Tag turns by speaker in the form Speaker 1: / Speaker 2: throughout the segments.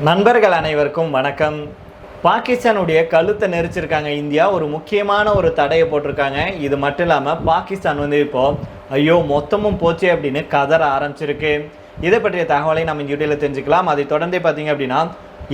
Speaker 1: நண்பர்கள் அனைவருக்கும் வணக்கம். பாகிஸ்தானுடைய கழுத்தை நெரிச்சிருக்காங்க இந்தியா. ஒரு முக்கியமான ஒரு தடையை போட்டிருக்காங்க. இது மட்டும் இல்லாமல் பாகிஸ்தான் வந்து இப்போது ஐயோ மொத்தமும் போச்சு அப்படின்னு கதற ஆரம்பிச்சிருக்கு. இதை பற்றிய தகவலை நம்ம இந்த வீடியோவில் தெரிஞ்சுக்கலாம். அதை தொடர்ந்தே பார்த்தீங்க அப்படின்னா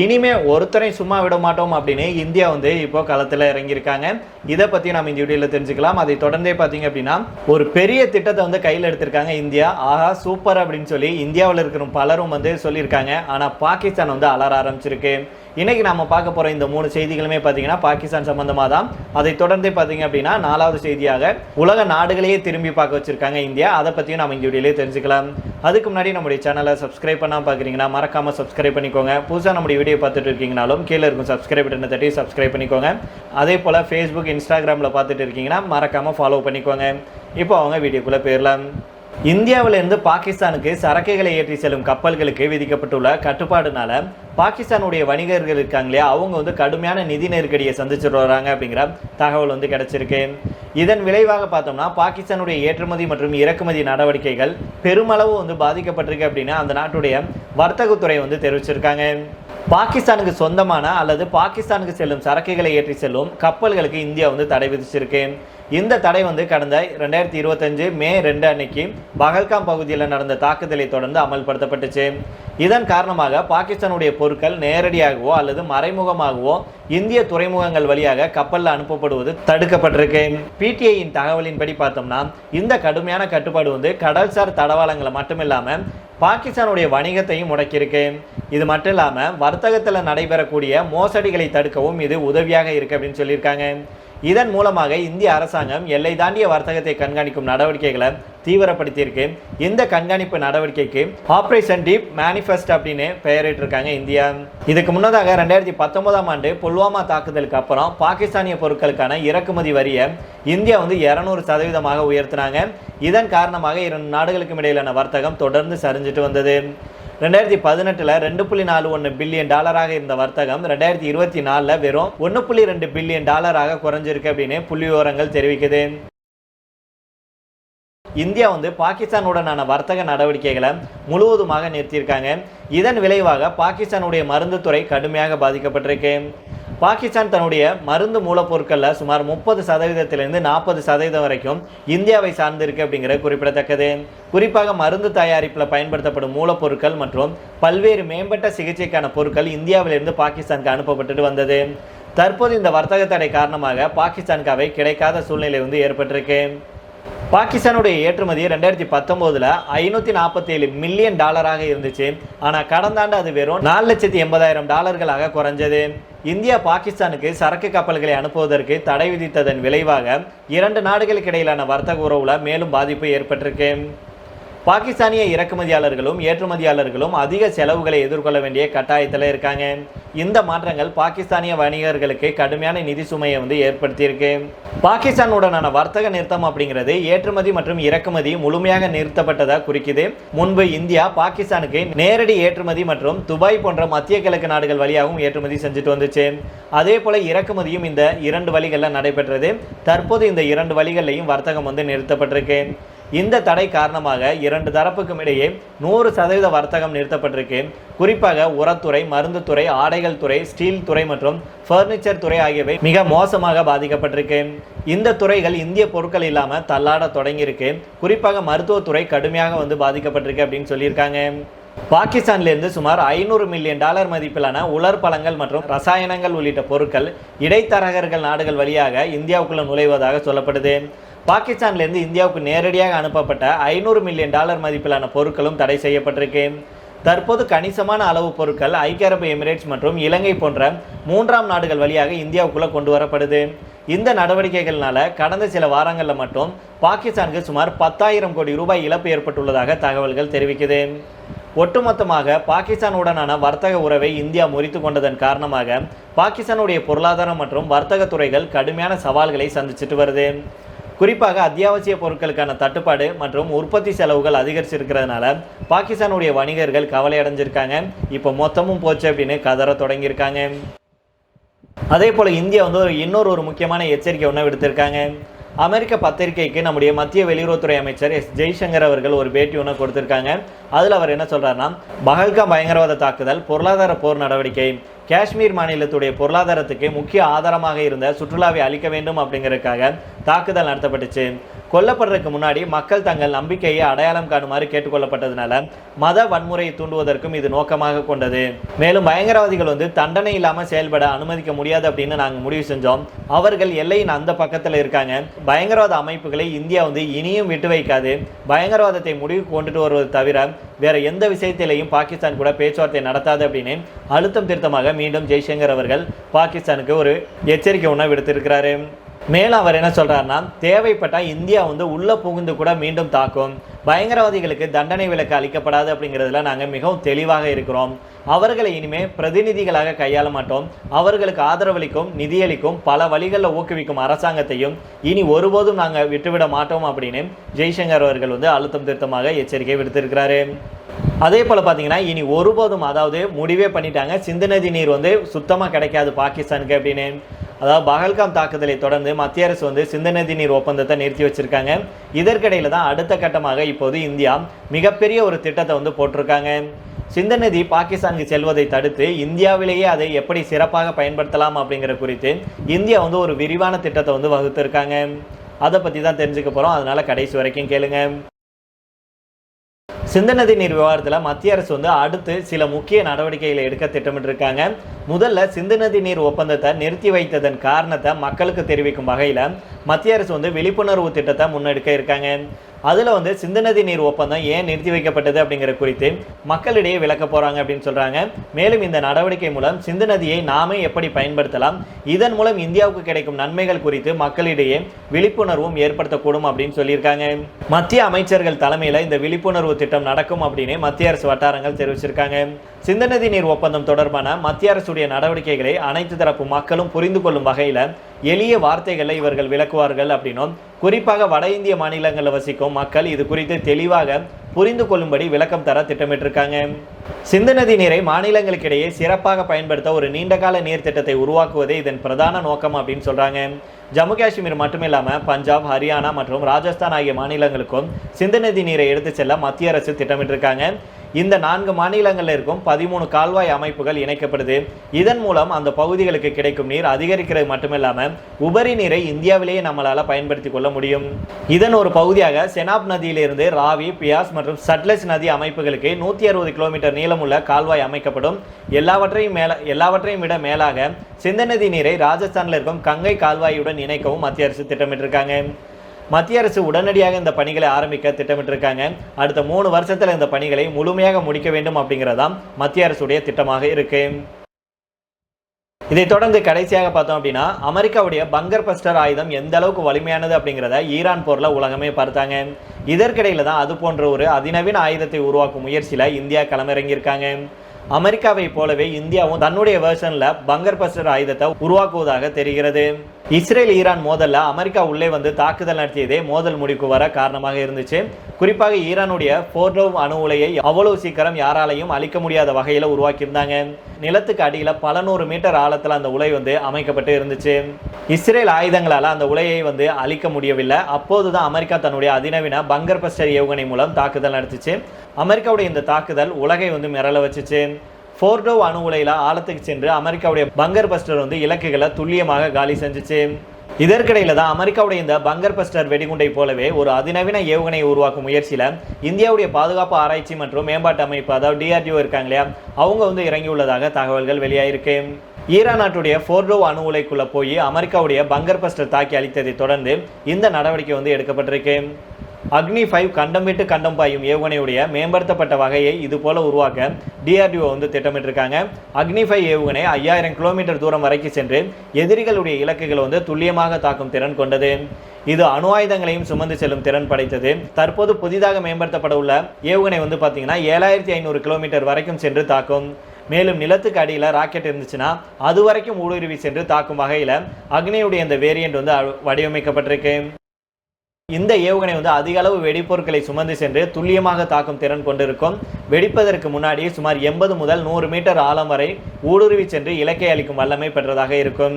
Speaker 1: இனிமே ஒருத்தரையும் சும்மா விட மாட்டோம் அப்படின்னு இந்தியா வந்து இப்போ களத்தில் இறங்கியிருக்காங்க. இதை பற்றி நம்ம இந்த வீடியோவில் தெரிஞ்சுக்கலாம். அதை தொடர்ந்தே பார்த்தீங்க அப்படின்னா ஒரு பெரிய திட்டத்தை வந்து கையில் எடுத்திருக்காங்க இந்தியா. ஆஹா சூப்பர் அப்படின்னு சொல்லி இந்தியாவில் இருக்கிற பலரும் வந்து சொல்லியிருக்காங்க. ஆனால் பாகிஸ்தான் வந்து அலற ஆரம்பிச்சிருக்கு. இன்றைக்கி நம்ம பார்க்க போகிற இந்த மூணு செய்திகளுமே பார்த்தீங்கன்னா பாகிஸ்தான் சம்மந்தமாக தான் அதை தொடர்ந்தே பார்த்தீங்க அப்படின்னா நாலாவது செய்தியாக உலக நாடுகளையே திரும்பி பார்க்க வச்சுருக்காங்க இந்தியா. அதை பற்றியும் நம்ம இந்த வீடியோலேயே தெரிஞ்சுக்கலாம். அதுக்கு முன்னாடி நம்முடைய சேனலை சப்ஸ்கிரைப் பண்ணால் பார்க்குறீங்கன்னா மறக்காமல் சப்ஸ்கிரைப் பண்ணிக்கோங்க. புதுசாக நம்முடைய வீடியோ பார்த்துட்டு இருக்கீங்கனாலும் கீழே இருக்கும் சப்ஸ்கிரைப் பட்டனை தட்டி சப்ஸ்கிரைப் பண்ணிக்கோங்க. அதே போல் ஃபேஸ்புக் இன்ஸ்டாகிராமில் பார்த்துட்டு இருக்கீங்கன்னா மறக்காமல் ஃபாலோ பண்ணிக்கோங்க. இப்போ அவங்க வீடியோக்குள்ளே போயிடலாம். இந்தியாவிலிருந்து பாகிஸ்தானுக்கு சரக்குகளை ஏற்றி செல்லும் கப்பல்களுக்கு விதிக்கப்பட்டுள்ள கட்டுப்பாடுனால பாகிஸ்தானுடைய வணிகர்கள் இருக்காங்க இல்லையா? அவங்க வந்து கடுமையான நிதி நெருக்கடியை சந்திச்சுட்டு வராங்க அப்படிங்கிற தகவல் வந்து கிடைச்சிருக்கு. இதன் விளைவாக பார்த்தோம்னா பாகிஸ்தானுடைய ஏற்றுமதி மற்றும் இறக்குமதி நடவடிக்கைகள் பெருமளவு வந்து பாதிக்கப்பட்டிருக்கு அப்படின்னு அந்த நாட்டுடைய வர்த்தகத்துறை வந்து தெரிவிச்சிருக்காங்க. பாகிஸ்தானுக்கு சொந்தமான அல்லது பாகிஸ்தானுக்கு செல்லும் சரக்குகளை ஏற்றி செல்லும் கப்பல்களுக்கு இந்தியா வந்து தடை விதிச்சிருக்கு. இந்த தடை வந்து கடந்த ரெண்டாயிரத்தி இருபத்தஞ்சு மே ரெண்டு அன்னைக்கு பகல்காம் பகுதியில் நடந்த தாக்குதலை தொடர்ந்து அமல்படுத்தப்பட்டுச்சு. இதன் காரணமாக பாகிஸ்தானுடைய பொருட்கள் நேரடியாகவோ அல்லது மறைமுகமாகவோ இந்திய துறைமுகங்கள் வழியாக கப்பலில் அனுப்பப்படுவது தடுக்கப்பட்டிருக்கு. பிடிஐயின் தகவலின்படி பார்த்தோம்னா இந்த கடுமையான கட்டுப்பாடு வந்து கடல்சார் தடவாளங்களை மட்டுமில்லாமல் பாகிஸ்தானுடைய வணிகத்தையும் முடக்கியிருக்கு. இது மட்டும் இல்லாமல் வர்த்தகத்தில் நடைபெறக்கூடிய மோசடிகளை தடுக்கவும் இது உதவியாக இருக்கு அப்படின்னு சொல்லியிருக்காங்க. இதன் மூலமாக இந்திய அரசாங்கம் எல்லை தாண்டிய வர்த்தகத்தை கண்காணிக்கும் நடவடிக்கைகளை தீவிரப்படுத்தியிருக்கு. இந்த கண்காணிப்பு நடவடிக்கைக்கு ஆப்ரேஷன் டீப் மேனிஃபெஸ்ட் அப்படின்னு பெயரிட்டிருக்காங்க இந்தியா. இதுக்கு முன்னதாக ரெண்டாயிரத்தி பத்தொன்பதாம் ஆண்டு புல்வாமா தாக்குதலுக்கு அப்புறம் பாகிஸ்தானிய பொருட்களுக்கான இறக்குமதி வரியை இந்தியா வந்து இரநூறு சதவீதமாக உயர்த்தினாங்க. இதன் காரணமாக இரண்டு நாடுகளுக்கும் இடையிலான வர்த்தகம் தொடர்ந்து சரிஞ்சிட்டு வந்தது. ரெண்டாயிரத்தி பதினெட்டில் ரெண்டு புள்ளி நாலு ஒன்று பில்லியன் டாலராக இருந்த வர்த்தகம் ரெண்டாயிரத்தி இருபத்தி நாலில் வெறும் ஒன்று புள்ளி ரெண்டு பில்லியன் டாலராக குறைஞ்சிருக்கு அப்படின்னு புள்ளிவிவரங்கள் தெரிவிக்குது. இந்தியா வந்து பாகிஸ்தானுடனான வர்த்தக நடவடிக்கைகளை முழுவதுமாக நிறுத்தியிருக்காங்க. இதன் விளைவாக பாகிஸ்தானுடைய மருந்து துறை கடுமையாக பாதிக்கப்பட்டிருக்கு. பாகிஸ்தான் தன்னுடைய மருந்து மூலப்பொருட்களில் சுமார் முப்பது சதவீதத்திலிருந்து நாற்பது சதவீதம் வரைக்கும் இந்தியாவை சார்ந்திருக்கு அப்படிங்கிறது குறிப்பிடத்தக்கது. குறிப்பாக மருந்து தயாரிப்பில் பயன்படுத்தப்படும் மூலப்பொருட்கள் மற்றும் பல்வேறு மேம்பட்ட சிகிச்சைக்கான பொருட்கள் இந்தியாவிலிருந்து பாகிஸ்தானுக்கு அனுப்பப்பட்டுட்டு வந்தது. தற்போது இந்த வர்த்தக தடை காரணமாக பாகிஸ்தானுக்கு அவை கிடைக்காத சூழ்நிலை வந்து ஏற்பட்டிருக்கு. பாகிஸ்தானுடைய ஏற்றுமதி ரெண்டாயிரத்தி பத்தொம்போதில் ஐநூற்றி நாற்பத்தேழு மில்லியன் டாலராக இருந்துச்சு. ஆனால் கடந்த ஆண்டு அது வெறும் நாலு லட்சத்தி எண்பதாயிரம் டாலர்களாக குறைஞ்சது. இந்தியா பாகிஸ்தானுக்கு சரக்கு கப்பல்களை அனுப்புவதற்கு தடை விதித்ததன் விளைவாக இரண்டு நாடுகளுக்கு இடையிலான வர்த்தக உறவுல மேலும் பாதிப்பு ஏற்பட்டிருக்கு. பாகிஸ்தானிய இறக்குமதியாளர்களும் ஏற்றுமதியாளர்களும் அதிக செலவுகளை எதிர்கொள்ள வேண்டிய கட்டாயத்தில் இருக்காங்க. இந்த மாற்றங்கள் பாகிஸ்தானிய வணிகர்களுக்கு கடுமையான நிதி சுமையை வந்து ஏற்படுத்தியிருக்கு. பாகிஸ்தானுடனான வர்த்தக நிறுத்தம் அப்படிங்கிறது ஏற்றுமதி மற்றும் இறக்குமதி முழுமையாக நிறுத்தப்பட்டதாக குறிக்குது. முன்பு இந்தியா பாகிஸ்தானுக்கு நேரடி ஏற்றுமதி மற்றும் துபாய் போன்ற மத்திய கிழக்கு நாடுகள் வழியாகவும் ஏற்றுமதி செஞ்சுட்டு வந்துச்சு. அதே போல இறக்குமதியும் இந்த இரண்டு வழிகளில் நடைபெற்றது. தற்போது இந்த இரண்டு வழிகள்லையும் வர்த்தகம் வந்து நிறுத்தப்பட்டிருக்கு. இந்த தடை காரணமாக இரண்டு தரப்புக்கும் இடையே நூறு சதவீத வர்த்தகம் நிறுத்தப்பட்டிருக்கு. குறிப்பாக உரத்துறை மருந்துத்துறை ஆடைகள் துறை ஸ்டீல் துறை மற்றும் ஃபர்னிச்சர் துறை ஆகியவை மிக மோசமாக பாதிக்கப்பட்டிருக்கு. இந்த துறைகள் இந்திய பொருட்கள் இல்லாமல் தள்ளாட தொடங்கியிருக்கு. குறிப்பாக மருத்துவத்துறை கடுமையாக வந்து பாதிக்கப்பட்டிருக்கு அப்படின்னு சொல்லியிருக்காங்க. பாகிஸ்தான்லேருந்து சுமார் ஐநூறு மில்லியன் டாலர் மதிப்பிலான உலர் பழங்கள் மற்றும் ரசாயனங்கள் உள்ளிட்ட பொருட்கள் இடைத்தரகர்கள் நாடுகள் வழியாக இந்தியாவுக்குள்ள நுழைவதாக சொல்லப்படுது. பாகிஸ்தான்லேருந்து இந்தியாவுக்கு நேரடியாக அனுப்பப்பட்ட ஐநூறு மில்லியன் டாலர் மதிப்பிலான பொருட்களும் தடை செய்யப்பட்டிருக்கு. தற்போது கணிசமான அளவு பொருட்கள் ஐக்கிய அரபு எமிரேட்ஸ் மற்றும் இலங்கை போன்ற மூன்றாம் நாடுகள் வழியாக இந்தியாவுக்குள்ளே கொண்டு வரப்படுது. இந்த நடவடிக்கைகள்னால கடந்த சில வாரங்களில் மட்டும் பாகிஸ்தானுக்கு சுமார் பத்தாயிரம் கோடி ரூபாய் இழப்பு ஏற்பட்டுள்ளதாக தகவல்கள் தெரிவிக்குது. ஒட்டுமொத்தமாக பாகிஸ்தானுடனான வர்த்தக உறவை இந்தியா முறித்து கொண்டதன் காரணமாக பாகிஸ்தானுடைய பொருளாதாரம் மற்றும் வர்த்தக துறைகள் கடுமையான சவால்களை சந்திச்சுட்டு வருது. குறிப்பாக அத்தியாவசிய பொருட்களுக்கான தட்டுப்பாடு மற்றும் உற்பத்தி செலவுகள் அதிகரிச்சிருக்கிறதுனால பாகிஸ்தானுடைய வணிகர்கள் கவலை அடைஞ்சிருக்காங்க. இப்போ மொத்தமும் போச்சு அப்படின்னு கதற தொடங்கியிருக்காங்க. அதே போல் இந்தியா வந்து ஒரு இன்னொரு ஒரு முக்கியமான எச்சரிக்கை ஒன்று விடுத்திருக்காங்க. அமெரிக்க பத்திரிகைக்கு நம்முடைய மத்திய வெளியுறவுத்துறை அமைச்சர் எஸ். ஜெய்சங்கர் அவர்கள் ஒரு பேட்டி ஒன்று கொடுத்திருக்காங்க. அதில் அவர் என்ன சொல்கிறாருன்னா பகல்கா பயங்கரவாத தாக்குதல் பொருளாதார போர் நடவடிக்கை காஷ்மீர் மாநிலத்துடைய பொருளாதாரத்துக்கு முக்கிய ஆதாரமாக இருந்த சுற்றுலாவை அளிக்க வேண்டும் அப்படிங்கிறதுக்காக தாக்குதல் நடத்தப்பட்டுச்சு. கொல்லப்படுறதுக்கு முன்னாடி மக்கள் தங்கள் நம்பிக்கையை அடையாளம் காணுமாறு கேட்டுக்கொள்ளப்பட்டதுனால மத வன்முறையை தூண்டுவதற்கும் இது நோக்கமாக கொண்டது. மேலும் பயங்கரவாதிகள் வந்து தண்டனை இல்லாமல் செயல்பட அனுமதிக்க முடியாது அப்படின்னு நாங்கள் முடிவு செஞ்சோம். அவர்கள் எல்லையின் அந்த பக்கத்தில் இருக்காங்க. பயங்கரவாத அமைப்புகளை இந்தியா வந்து இனியும் விட்டு வைக்காது. பயங்கரவாதத்தை முடிவுக்கு கொண்டுட்டு வருவது தவிர வேற எந்த விஷயத்திலையும் பாகிஸ்தான் கூட பேச்சுவார்த்தை நடத்தாது அப்படின்னு அழுத்தம் திருத்தமாக மீண்டும் ஜெய்சங்கர் அவர்கள் பாகிஸ்தானுக்கு ஒரு எச்சரிக்கை உணவு விடுத்திருக்கிறாரு. மேலும் அவர் என்ன சொல்கிறாருன்னா தேவைப்பட்டால் இந்தியா வந்து உள்ளே புகுந்து கூட மீண்டும் தாக்கும். பயங்கரவாதிகளுக்கு தண்டனை விலக்கு அளிக்கப்படாது அப்படிங்கிறதுல நாங்கள் மிகவும் தெளிவாக இருக்கிறோம். அவர்களை இனிமே பிரதிநிதிகளாக கையாள மாட்டோம். அவர்களுக்கு ஆதரவளிக்கும் நிதியளிக்கும் பல வழிகளில் ஊக்குவிக்கும் அரசாங்கத்தையும் இனி ஒருபோதும் நாங்கள் விட்டுவிட மாட்டோம் அப்படின்னு ஜெய்சங்கர் அவர்கள் வந்து அழுத்தம் திருத்தமாக எச்சரிக்கை விடுத்திருக்கிறாரு. அதே போல் பார்த்தீங்கன்னா இனி ஒருபோதும் அதாவது முடிவே பண்ணிட்டாங்க. சிந்து நதி நீர் வந்து சுத்தமாக கிடைக்காது பாகிஸ்தானுக்கு அப்படின்னு. அதாவது பகல்காம் தாக்குதலை தொடர்ந்து மத்திய அரசு வந்து சிந்து நதி நீர் ஒப்பந்தத்தை நிறுத்தி வச்சிருக்காங்க. இதற்கிடையில் தான் அடுத்த கட்டமாக இப்போது இந்தியா மிகப்பெரிய ஒரு திட்டத்தை வந்து போட்டிருக்காங்க. சிந்து நதி பாகிஸ்தானுக்கு செல்வதை தடுத்து இந்தியாவிலேயே அதை எப்படி சிறப்பாக பயன்படுத்தலாம் அப்படிங்கிற குறித்து இந்தியா வந்து ஒரு விரிவான திட்டத்தை வந்து வகுத்திருக்காங்க. அதை பற்றி தான் தெரிஞ்சுக்க போகிறோம் அதனால கடைசி வரைக்கும் கேளுங்க. சிந்து நதி நீர் விவகாரத்தில் மத்திய அரசு வந்து அடுத்து சில முக்கிய நடவடிக்கைகளை எடுக்க திட்டமிட்டிருக்காங்க. முதல்ல சிந்து நதி நீர் ஒப்பந்தத்தை நிறுத்தி வைத்ததன் காரணத்தை மக்களுக்கு தெரிவிக்கும் வகையில் மத்திய அரசு வந்து விழிப்புணர்வு திட்டத்தை முன்னெடுக்க இருக்காங்க. அதில் வந்து சிந்து நதி நீர் ஒப்பந்தம் ஏன் நிறுத்தி வைக்கப்பட்டது அப்படிங்கிற குறித்து மக்களிடையே விளக்க போகிறாங்க அப்படின்னு சொல்கிறாங்க மேலும் இந்த நடவடிக்கை மூலம் சிந்து நதியை நாமே எப்படி பயன்படுத்தலாம் இதன் மூலம் இந்தியாவுக்கு கிடைக்கும் நன்மைகள் குறித்து மக்களிடையே விழிப்புணர்வும் ஏற்படுத்தக்கூடும் அப்படின்னு சொல்லியிருக்காங்க. மத்திய அமைச்சர்கள் தலைமையில் இந்த விழிப்புணர்வு திட்டம் நடக்கும் அப்படின்னு மத்திய அரசு வட்டாரங்கள் தெரிவிச்சிருக்காங்க. சிந்து நதி நீர் ஒப்பந்தம் தொடர்பான மத்திய அரசு அரசுடைய நடவடிக்கைகளை அனைத்து தரப்பு மக்களும் புரிந்து கொள்ளும் வகையில் எளிய வார்த்தைகளை இவர்கள் விளக்குவார்கள் அப்படின்னும் குறிப்பாக வட இந்திய மாநிலங்களில் வசிக்கும் மக்கள் இது குறித்து தெளிவாக புரிந்து கொள்ளும்படி விளக்கம் தர திட்டமிட்டிருக்காங்க. சிந்து நதி நீரை மாநிலங்களுக்கிடையே சிறப்பாக பயன்படுத்த ஒரு நீண்டகால நீர் திட்டத்தை உருவாக்குவதே இதன் பிரதான நோக்கம் அப்படின்னு சொல்கிறாங்க ஜம்மு காஷ்மீர் மட்டுமில்லாமல் பஞ்சாப் ஹரியானா மற்றும் ராஜஸ்தான் ஆகிய மாநிலங்களுக்கும் சிந்து நதி நீரை எடுத்து செல்ல மத்திய அரசு திட்டமிட்டிருக்காங்க. இந்த நான்கு மாநிலங்களில் இருக்கும் பதிமூணு கால்வாய் அமைப்புகள் இணைக்கப்படுது. இதன் மூலம் அந்த பகுதிகளுக்கு கிடைக்கும் நீர் அதிகரிக்கிறது மட்டுமில்லாமல் உபரி நீரை இந்தியாவிலேயே நம்மளால் பயன்படுத்தி கொள்ள முடியும். இதன் ஒரு பகுதியாக செனாப் நதியிலிருந்து ராவி பியாஸ் மற்றும் சட்லஜ் நதி அமைப்புகளுக்கு நூற்றி அறுபது கிலோமீட்டர் நீளமுள்ள கால்வாய் அமைக்கப்படும். எல்லாவற்றையும் மேல எல்லாவற்றையும் விட மேலாக சிந்து நதி நீரை ராஜஸ்தானில் இருக்கும் கங்கை கால்வாயுடன் இணைக்கவும் மத்திய அரசு திட்டமிட்டிருக்காங்க. மத்திய அரசு உடனடியாக இந்த பணிகளை ஆரம்பிக்க திட்டமிட்டிருக்காங்க. அடுத்த மூணு வருஷத்தில் இந்த பணிகளை முழுமையாக முடிக்க வேண்டும் அப்படிங்கிறதாம் மத்திய அரசுடைய திட்டமாக இருக்கு. இதைத் தொடர்ந்து கடைசியாக பார்த்தோம் அப்படின்னா அமெரிக்காவுடைய பங்கர் பஸ்டர் ஆயுதம் எந்த அளவுக்கு வலிமையானது அப்படிங்கிறத ஈரான் போரில் உலகமே பார்த்தாங்க. இதற்கிடையில தான் அது போன்ற ஒரு அதிநவீன ஆயுதத்தை உருவாக்கும் முயற்சியில் இந்தியா களமிறங்கியிருக்காங்க. அமெரிக்காவை போலவே இந்தியாவும் தன்னுடைய வேர்ஷனில் பங்கர் பஸ்டர் ஆயுதத்தை உருவாக்குவதாக தெரிகிறது. இஸ்ரேல் ஈரான் மோதலில் அமெரிக்கா உள்ளே வந்து தாக்குதல் நடத்தியதே மோதல் முடிவுக்கு வர காரணமாக இருந்துச்சு. குறிப்பாக ஈரானுடைய போர்டோ அணு உலையை அவ்வளவு சீக்கிரம் யாராலையும் அழிக்க முடியாத வகையில் உருவாக்கியிருந்தாங்க. நிலத்துக்கு அடியில் பல நூறு மீட்டர் ஆழத்தில் அந்த உலை வந்து அமைக்கப்பட்டு இருந்துச்சு. இஸ்ரேல் ஆயுதங்களால் அந்த உலையை வந்து அழிக்க முடியவில்லை. அப்போது தான் அமெரிக்கா தன்னுடைய அதிநவீன பங்கர் பஸ்டர் ஏவுகணை மூலம் தாக்குதல் நடத்துச்சு. அமெரிக்காவுடைய இந்த தாக்குதல் உலகை வந்து மிரள வச்சுச்சு. ஃபோர்டோ அணு உலையில் ஆழத்துக்கு சென்று அமெரிக்காவுடைய பங்கர் பஸ்டர் வந்து இலக்குகளை துல்லியமாக காலி செஞ்சிச்சு. இதற்கிடையில தான் அமெரிக்காவுடைய இந்த பங்கர் பஸ்டர் வெடிகுண்டை போலவே ஒரு அதிநவீன ஏவுகணையை உருவாக்கும் முயற்சியில் இந்தியாவுடைய பாதுகாப்பு ஆராய்ச்சி மற்றும் மேம்பாட்டு அமைப்பு அதாவது டிஆர்டிஓ இருக்காங்க இல்லையா அவங்க வந்து இறங்கியுள்ளதாக தகவல்கள் வெளியாயிருக்கு. ஈரான் நாட்டுடைய ஃபோர்டோ அணு உலைக்குள்ளே போய் அமெரிக்காவுடைய பங்கர் பஸ்டர் தாக்கி அளித்ததை தொடர்ந்து இந்த நடவடிக்கை வந்து எடுக்கப்பட்டிருக்கு. அக்னி ஃபைவ் கண்டம் விட்டு கண்டம் பாயும் ஏவுகணையுடைய மேம்படுத்தப்பட்ட வகையை இது போல உருவாக்க டிஆர்டிஓ வந்து திட்டமிட்டிருக்காங்க. அக்னி ஃபைவ் ஏவுகணை ஐயாயிரம் கிலோமீட்டர் தூரம் வரைக்கும் சென்று எதிரிகளுடைய இலக்குகளை வந்து துல்லியமாக தாக்கும் திறன் கொண்டது. இது அணு ஆயுதங்களையும் சுமந்து செல்லும் திறன் படைத்தது. தற்போது புதிதாக மேம்படுத்தப்பட உள்ள ஏவுகணை வந்து பார்த்தீங்கன்னா ஏழாயிரத்தி ஐநூறு கிலோமீட்டர் வரைக்கும் சென்று தாக்கும். மேலும் நிலத்துக்கு அடியில் ராக்கெட் இருந்துச்சுன்னா அது வரைக்கும் ஊடுருவி சென்று தாக்கும் வகையில் அக்னியுடைய இந்த வேரியண்ட் வந்து வடிவமைக்கப்பட்டிருக்கு. இந்த ஏவுகணை வந்து அதிக அளவு வெடிப்பொருட்களை சுமந்து சென்று துல்லியமாக தாக்கும் திறன் கொண்டிருக்கும். வெடிப்பதற்கு முன்னாடி சுமார் எண்பது முதல் நூறு மீட்டர் ஆழம் வரை ஊடுருவி சென்று இலக்கை அளிக்கும் வல்லமை பெற்றதாக இருக்கும்.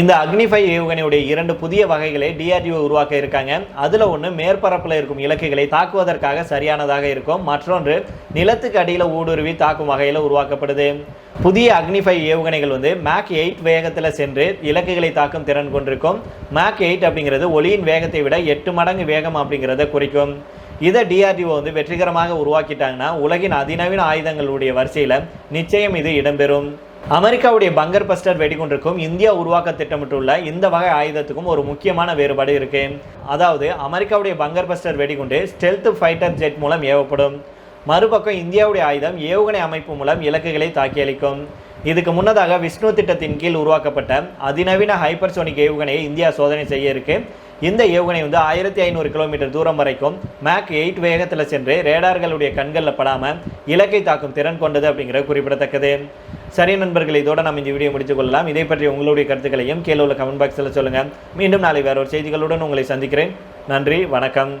Speaker 1: இந்த அக்னிஃபை ஏவுகணையுடைய இரண்டு புதிய வகைகளை டிஆர்டிஓ உருவாக்க இருக்காங்க. அதில் ஒன்று மேற்பரப்பில் இருக்கும் இலக்குகளை தாக்குவதற்காக சரியானதாக இருக்கும். மற்றொன்று நிலத்துக்கு அடியில் ஊடுருவி தாக்கும் வகையில் உருவாக்கப்படுது. புதிய அக்னிஃபை ஏவுகணைகள் வந்து மேக் எயிட் வேகத்தில் சென்று இலக்குகளை தாக்கும் திறன் கொண்டிருக்கும். மேக் எயிட் அப்படிங்கிறது ஒளியின் வேகத்தை விட எட்டு மடங்கு வேகம் அப்படிங்கிறத குறிக்கும். இதை டிஆர்டிஓ வந்து வெற்றிகரமாக உருவாக்கிட்டாங்கன்னா உலகின் அதிநவீன ஆயுதங்களுடைய வரிசையில் நிச்சயம் இது இடம்பெறும். அமெரிக்காவுடைய பங்கர் பஸ்டர் வெடிகுண்டிற்கும் இந்தியா உருவாக்க திட்டமிட்டுள்ள இந்த வகை ஆயுதத்துக்கும் ஒரு முக்கியமான வேறுபாடு இருக்கு. அதாவது அமெரிக்காவுடைய பங்கர் பஸ்டர் வெடிகுண்டு ஸ்டெல்த் ஃபைட்டர் ஜெட் மூலம் ஏவப்படும். மறுபக்கம் இந்தியாவுடைய ஆயுதம் ஏவுகணை அமைப்பு மூலம் இலக்குகளை தாக்கியளிக்கும். இதுக்கு முன்னதாக விஷ்ணு திட்டத்தின் கீழ் உருவாக்கப்பட்ட அதிநவீன ஹைப்பர்சோனிக் ஏவுகணையை இந்தியா சோதனை செய்ய இருக்கு. இந்த ஏவுகணை வந்து ஆயிரத்தி ஐநூறு கிலோமீட்டர் தூரம் வரைக்கும் மேக் எயிட் வேகத்தில் சென்று ரேடார்களுடைய கண்களில் படாமல் இலக்கை தாக்கும் திறன் கொண்டது அப்படிங்கிறது குறிப்பிடத்தக்கது. சரி நண்பர்கள் இதோட நம்ம இந்த வீடியோ முடித்துக் கொள்ளலாம். இதை பற்றி உங்களுடைய கருத்துக்களையும் கீழே உள்ள கமெண்ட் பாக்ஸில் சொல்லுங்கள் மீண்டும் நாளை வேற ஒரு செய்திகளுடன் உங்களை சந்திக்கிறேன். நன்றி வணக்கம்.